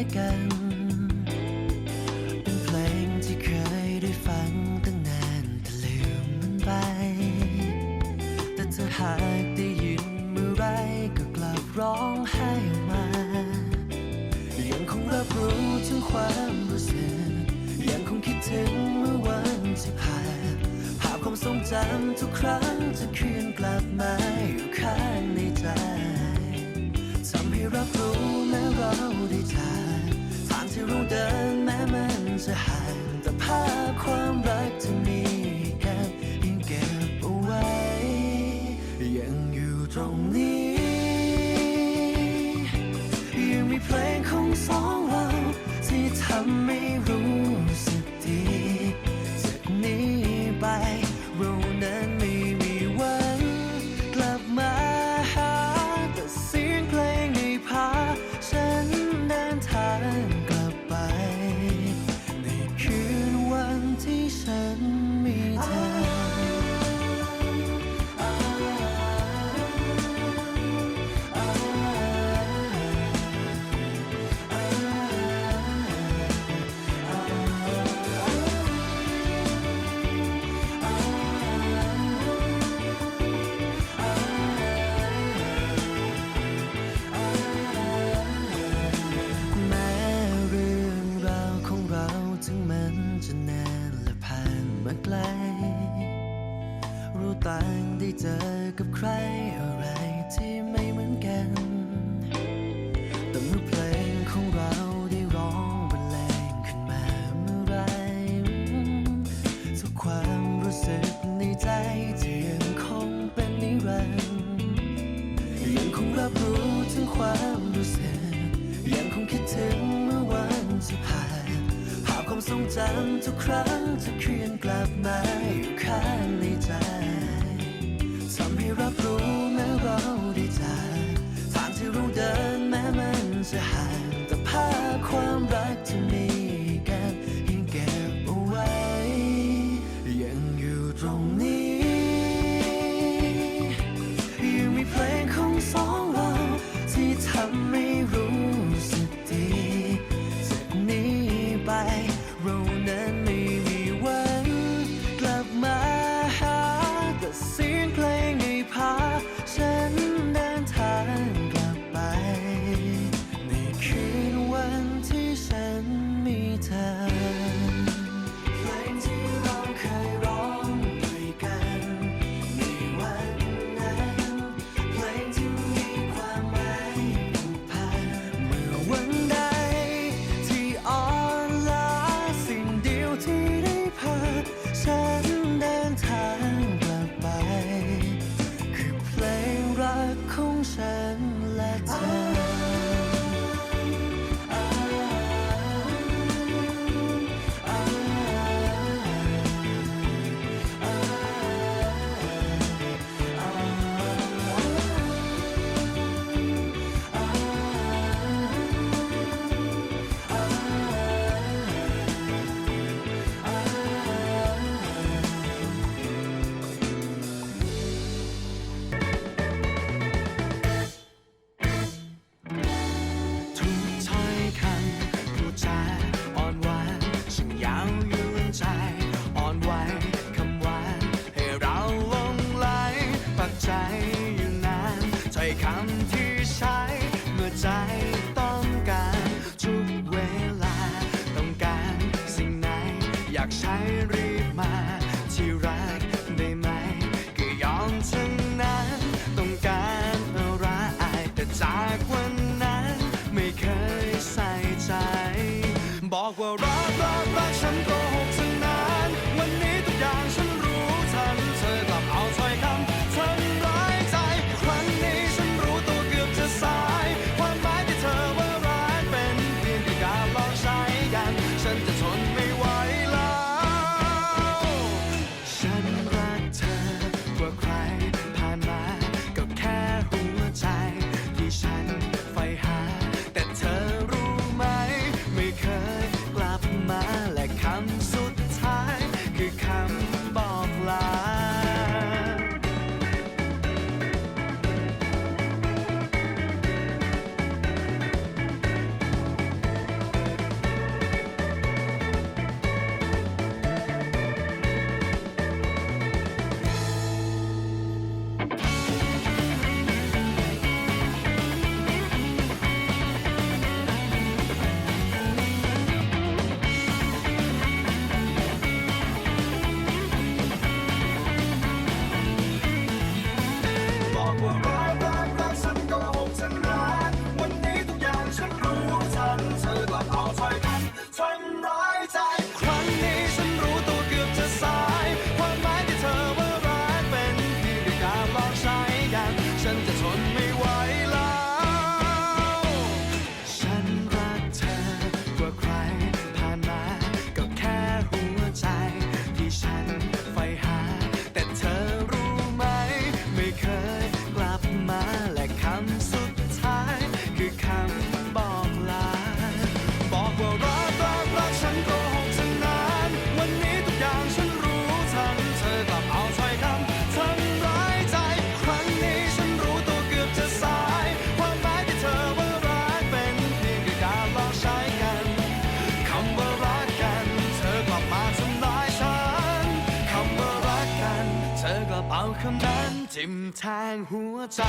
ายกัน เป็นเพลงที่เคยได้ฟังตั้งนานแต่ลืมมันไป แต่เธอหากได้ยินเมื่อไรก็กลับร้องไห้ออกมา ยังคงรับรู้ถึงความรู้สึก ยังคงคิดถึงเมื่อวันที่ผ่านภาพความทรงจำทุกครั้งจะคืนกลับมาอยู่ข้างใน รงนี้ ยังมีเพลงของสองเราที่ทำให้ กับใครอะไรที่ไม่เหมือนกัน แต่เมื่อเพลงของเราได้ร้องบรรเลงขึ้นมาเมื่อไรทุกความรู้สึกในใจจะยังคงเป็นนิรันดร์ยังคงรับรู้ถึงความรู้สึก ยังคงคิดถึงเมื่อวันที่ผ่านภาพความทรงจำทุกครั้งจะเคลื่อนกลับมาอยู่ ใช้รีบมาที่รักได้ไหม ก็ยอมทั้งนั้น ต้องการอะไรแต่จากวันนั้น ไม่เคยใส่ใจ บอกว่ารักรักรักฉัน อก คำนั้นทิ่มแทงหัวใจ